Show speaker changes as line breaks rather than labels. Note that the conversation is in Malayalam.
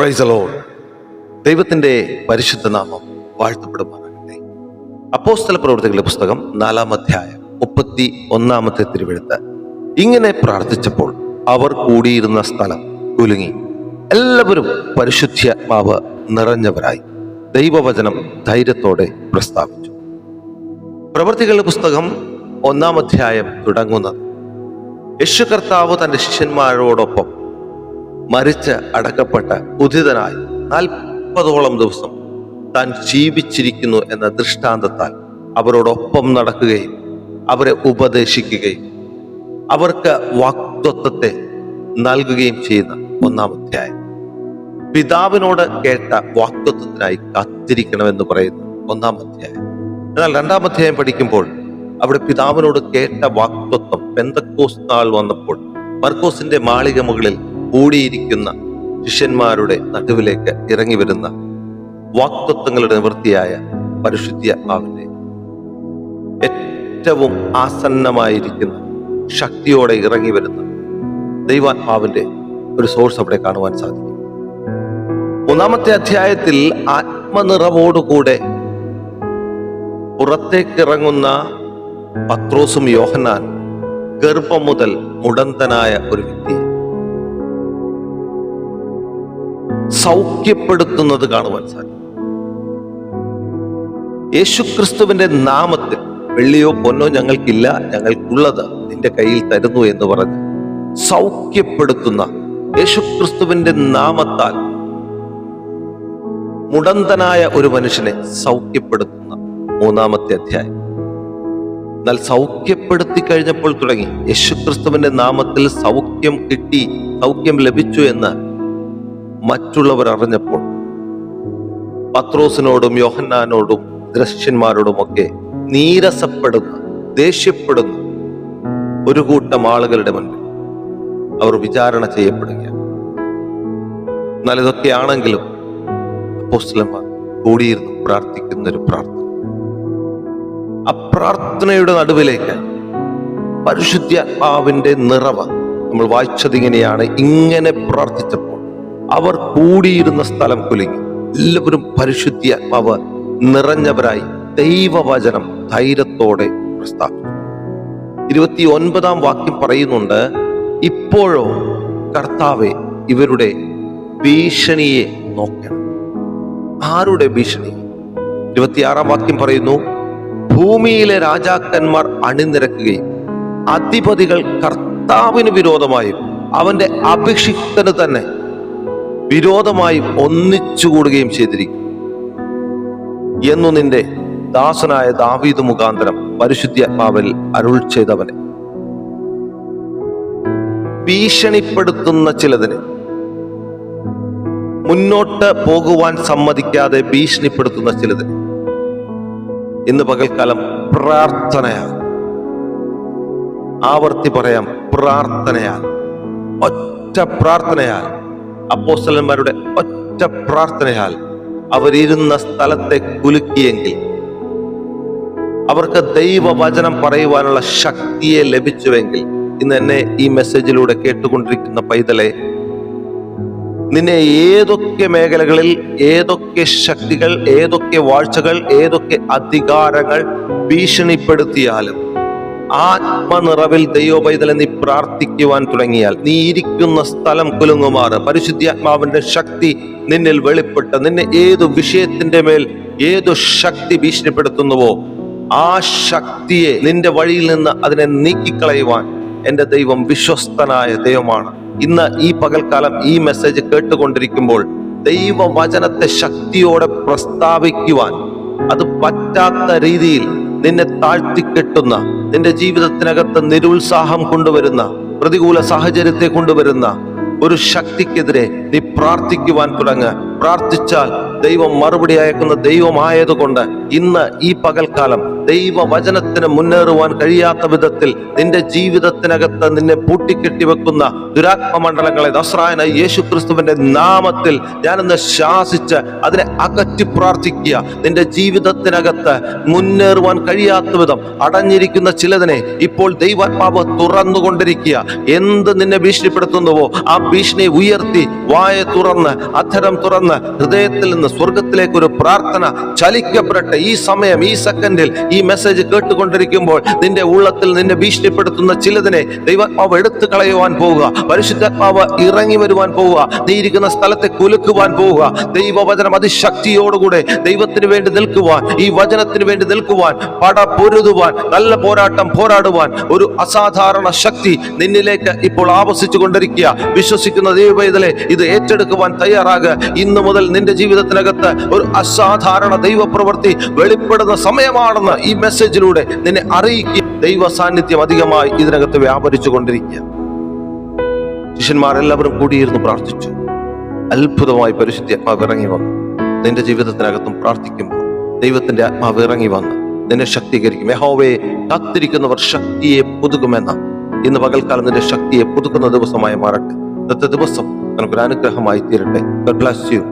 പ്രൈസ് ദൈവത്തിന്റെ പരിശുദ്ധ നാമം വാഴ്ത്തപ്പെടുമാറാകട്ടെ. അപ്പോസ്തല പ്രവർത്തികളുടെ പുസ്തകം നാലാം അധ്യായം മുപ്പത്തി ഒന്നാമത്തെ തിരുവെഴുത്ത്. ഇങ്ങനെ പ്രാർത്ഥിച്ചപ്പോൾ അവർ കൂടിയിരുന്ന സ്ഥലം കുലുങ്ങി. എല്ലാവരും പരിശുദ്ധാത്മാവ് നിറഞ്ഞവരായി ദൈവവചനം ധൈര്യത്തോടെ പ്രസ്താവിച്ചു. പ്രവർത്തികളുടെ പുസ്തകം ഒന്നാം അധ്യായം തുടങ്ങുന്നത്. യശു കർത്താവ് തന്റെ ശിഷ്യന്മാരോടൊപ്പം മരിച്ച് അടക്കപ്പെട്ട ഉദിതനായി നാൽപ്പതോളം ദിവസം താൻ ജീവിച്ചിരിക്കുന്നു എന്ന ദൃഷ്ടാന്തത്താൽ അവരോടൊപ്പം നടക്കുകയും അവരെ ഉപദേശിക്കുകയും അവർക്ക് വാക്തത്വത്തെ നൽകുകയും ചെയ്യുന്ന ഒന്നാം അധ്യായം. പിതാവിനോട് കേട്ട വാക്തത്വത്തിനായി കാത്തിരിക്കണമെന്ന് പറയുന്നു ഒന്നാം അധ്യായം. എന്നാൽ രണ്ടാം അധ്യായം പഠിക്കുമ്പോൾ അവിടെ പിതാവിനോട് കേട്ട വാക്തത്വം പെന്തക്കോസ് നാൾ വന്നപ്പോൾ മർക്കോസിന്റെ മാളിക മുകളിൽ കൂടിയിരിക്കുന്ന ശിഷ്യന്മാരുടെ നടുവിലേക്ക് ഇറങ്ങി വരുന്ന വാക്തത്വങ്ങളുടെ നിവൃത്തിയായ പരിശുദ്ധാത്മാവിന്റെ ഏറ്റവും ആസന്നമായിരിക്കുന്ന ശക്തിയോടെ ഇറങ്ങി വരുന്ന ദൈവാത്മാവിന്റെ ഒരു സോഴ്സ് അവിടെ കാണുവാൻ സാധിക്കും. മൂന്നാമത്തെ അധ്യായത്തിൽ ആത്മനിറവോടുകൂടെ പുറത്തേക്കിറങ്ങുന്ന പത്രോസും യോഹനാൻ ഗർഭം മുതൽ മുടന്തനായ ഒരു വ്യക്തിയെ സൗഖ്യപ്പെടുത്തുന്നത് കാണുവാൻ സാധിക്കും. യേശുക്രിസ്തുവിന്റെ നാമത്തിൽ വെള്ളിയോ പൊന്നോ ഞങ്ങൾക്കില്ല ഞങ്ങൾക്കുള്ളത് നിന്റെ കയ്യിൽ തരുന്നു എന്ന് പറഞ്ഞ് സൗഖ്യപ്പെടുത്തുന്ന യേശുക്രിസ്തുവിന്റെ നാമത്താൽ മുടന്തനായ ഒരു മനുഷ്യനെ സൗഖ്യപ്പെടുത്തുന്ന മൂന്നാമത്തെ അധ്യായം. എന്നാൽ സൗഖ്യപ്പെടുത്തി കഴിഞ്ഞപ്പോൾ തുടങ്ങി. യേശുക്രിസ്തുവിന്റെ നാമത്തിൽ സൗഖ്യം കിട്ടി സൗഖ്യം ലഭിച്ചു എന്ന് മറ്റുള്ളവർ അറിഞ്ഞപ്പോൾ പത്രോസിനോടും യോഹന്നാനോടും ദൃശ്യന്മാരോടുമൊക്കെ നീരസപ്പെടുന്ന ദേഷ്യപ്പെടുന്ന. ഒരു കൂട്ടം ആളുകളുടെ മുൻപിൽ അവർ വിചാരണ ചെയ്യപ്പെടുകയാണ്. എന്നാൽ ഇതൊക്കെയാണെങ്കിലും അപ്പോസ്തലന്മാർ കൂടിയിരുന്ന് പ്രാർത്ഥിക്കുന്ന ഒരു പ്രാർത്ഥന. അപ്രാർത്ഥനയുടെ പ്രാർത്ഥനയുടെ നടുവിലേക്ക് പരിശുദ്ധാത്മാവിന്റെ നിറവ് നമ്മൾ വായിച്ചത് ഇങ്ങനെയാണ് ഇങ്ങനെ പ്രാർത്ഥിച്ചപ്പോൾ അവർ കൂടിയിരുന്ന സ്ഥലം കുലുങ്ങി. എല്ലാവരും പരിശുദ്ധാത്മാവ് നിറഞ്ഞവരായി ദൈവവചനം ധൈര്യത്തോടെ പ്രസ്താവിച്ചു. ഇരുപത്തി ഒൻപതാം വാക്യം പറയുന്നുണ്ട് ഇപ്പോഴോ കർത്താവെ ഇവരുടെ ഭീഷണിയെ നോക്കണം. ആരുടെ ഭീഷണി? ഇരുപത്തിയാറാം വാക്യം പറയുന്നു ഭൂമിയിലെ രാജാക്കന്മാർ അണിനിരക്കുകയും അധിപതികൾ കർത്താവിന് വിരോധമായും അവന്റെ അഭിഷിക്തന് തന്നെ വിരോധമായും ഒന്നിച്ചുകൂടുകയും ചെയ്തിരിക്കും. എന്നു നിന്റെ ദാസനായ ദാവീദ് മുഖാന്തരം പരിശുദ്ധാത്മാവിൽ അരുൾ ചെയ്തവനെ. ഭീഷണിപ്പെടുത്തുന്ന ചിലതിന് മുന്നോട്ട് പോകുവാൻ സമ്മതിക്കാതെ ഭീഷണിപ്പെടുത്തുന്ന ചിലതിന് ഇന്ന് പകൽക്കാലം പ്രാർത്ഥനയാണ്. ആവർത്തി പറയാം പ്രാർത്ഥനയാൽ ഒറ്റ പ്രാർത്ഥനയാൽ അപ്പോസ്തലന്മാരുടെ ഒറ്റ പ്രാർത്ഥനയാൽ അവരിരുന്ന സ്ഥലത്തെ കുലുക്കിയെങ്കിൽ അവർക്ക് ദൈവവചനം പറയുവാനുള്ള ശക്തിയെ ലഭിച്ചുവെങ്കിൽ ഇന്ന് എന്നെ ഈ മെസ്സേജിലൂടെ കേട്ടുകൊണ്ടിരിക്കുന്ന പൈതലെ നിന്നെ ഏതൊക്കെ മേഖലകളിൽ ഏതൊക്കെ ശക്തികൾ ഏതൊക്കെ വാഴ്ചകൾ ഏതൊക്കെ അധികാരങ്ങൾ ഭീഷണിപ്പെടുത്തിയാലും ആത്മനിറവിൽ ദൈവപൈതലെ നീ പ്രാർത്ഥിക്കുവാൻ തുടങ്ങിയാൽ നീ ഇരിക്കുന്ന സ്ഥലം കുലുങ്ങുമാറ്. പരിശുദ്ധാത്മാവിന്റെ ശക്തി നിന്നിൽ വെളിപ്പെട്ട് നിന്നെ ഏതു വിഷയത്തിന്റെ മേൽ ഏതു ശക്തി ഭീഷണിപ്പെടുത്തുന്നുവോ ആ ശക്തിയെ നിന്റെ വഴിയിൽ നിന്ന് അതിനെ നീക്കിക്കളയുവാൻ എന്റെ ദൈവം വിശ്വസ്തനായ ദൈവമാണ്. ഇന്ന് ഈ പകൽക്കാലം ഈ മെസ്സേജ് കേട്ടുകൊണ്ടിരിക്കുമ്പോൾ ദൈവവചനത്തെ ശക്തിയോടെ പ്രസ്താവിക്കുവാൻ അത് പറ്റാത്ത രീതിയിൽ നിന്നെ താഴ്ത്തിക്കെട്ടുന്ന നിന്റെ ജീവിതത്തിനകത്ത് നിരുത്സാഹം കൊണ്ടുവരുന്ന പ്രതികൂല സാഹചര്യത്തെ കൊണ്ടുവരുന്ന ഒരു ശക്തിക്കെതിരെ നീ പ്രാർത്ഥിക്കുവാൻ തുടങ്ങ. പ്രാർത്ഥിച്ചാൽ ദൈവം മറുപടി അയക്കുന്ന ദൈവമായതുകൊണ്ട് ഇന്ന് ഈ പകൽക്കാലം ദൈവവചനത്തിന് മുന്നേറുവാൻ കഴിയാത്ത വിധത്തിൽ നിന്റെ ജീവിതത്തിനകത്ത് നിന്നെ പൂട്ടിക്കെട്ടി വെക്കുന്ന ദുരാത്മമണ്ഡലങ്ങളെ നസ്രായന യേശു ക്രിസ്തുവിന്റെ നാമത്തിൽ ഞാനിന്ന് ശാസിച്ച് അതിനെ അകറ്റി പ്രാർത്ഥിക്കുക. നിന്റെ ജീവിതത്തിനകത്ത് മുന്നേറുവാൻ കഴിയാത്ത വിധം അടഞ്ഞിരിക്കുന്ന ചിലതിനെ ഇപ്പോൾ ദൈവാത്മാവ് തുറന്നുകൊണ്ടിരിക്കുക. എന്ത് നിന്നെ ഭീഷണിപ്പെടുത്തുന്നുവോ ആ ഭീഷണി ഉയർത്തി വായ തുറന്ന് അധരം തുറന്ന് ഹൃദയത്തിൽ നിന്ന് സ്വർഗത്തിലേക്ക് ഒരു പ്രാർത്ഥന ചലിക്കപ്പെടട്ടെ. ഈ സമയം ഈ സെക്കൻഡിൽ ഈ മെസ്സേജ് കേട്ടുകൊണ്ടിരിക്കുമ്പോൾ നിന്റെ ഉള്ളത്തിൽ നിന്നെ ഭീഷണിപ്പെടുത്തുന്ന ചിലതിനെ ദൈവാത്മാവ് എടുത്തു കളയുവാൻ പോവുക. പരിശുദ്ധാത്മാവ് ഇറങ്ങി വരുവാൻ പോവുക. നീ ഇരിക്കുന്ന സ്ഥലത്തെ കുലുക്കുവാൻ പോവുക. ദൈവവചനം അതിശക്തിയോടുകൂടെ ദൈവത്തിന് വേണ്ടി നിൽക്കുവാൻ ഈ വചനത്തിന് വേണ്ടി നിൽക്കുവാൻ പട പൊരുതുവാൻ നല്ല പോരാട്ടം പോരാടുവാൻ ഒരു അസാധാരണ ശക്തി നിന്നിലേക്ക് ഇപ്പോൾ ആവസിച്ചു കൊണ്ടിരിക്കുക വിശ്വസിക്കുന്ന ദൈവവേദലെ ഇത് ഏറ്റെടുക്കുവാൻ തയ്യാറാകുക ഇന്നു മുതൽ നിന്റെ ജീവിതത്തിനകത്ത് ഒരു അസാധാരണ ദൈവപ്രവൃത്തി വെളിപ്പെടുന്ന സമയമാണെന്ന് ഈ മെസ്സേജിലൂടെ നിന്നെ അറിയിക്കുക ദൈവ സാന്നിധ്യം അധികമായി ഇതിനകത്ത് വ്യാപരിച്ചു കൊണ്ടിരിക്കുക ശിഷ്യന്മാരെല്ലാവരും കൂടിയിരുന്ന് പ്രാർത്ഥിച്ചു. അത്ഭുതമായി പരിശുദ്ധി ആത്മാവ് ഇറങ്ങി വന്നു. നിന്റെ ജീവിതത്തിനകത്തും പ്രാർത്ഥിക്കുമ്പോൾ ദൈവത്തിന്റെ ആത്മാവ് ഇറങ്ങി വന്ന് നിന്നെ ശക്തീകരിക്കും. യഹോവയെ കാത്തിരിക്കുന്നവർ ശക്തിയെ പുതുക്കുമെന്ന. ഇന്ന് പകൽക്കാലം നിന്റെ ശക്തിയെ പുതുക്കുന്ന ദിവസമായി മാറട്ടെ. ഇന്നത്തെ ദിവസം നമുക്കൊരു അനുഗ്രഹമായി തീരട്ടെ. Bless you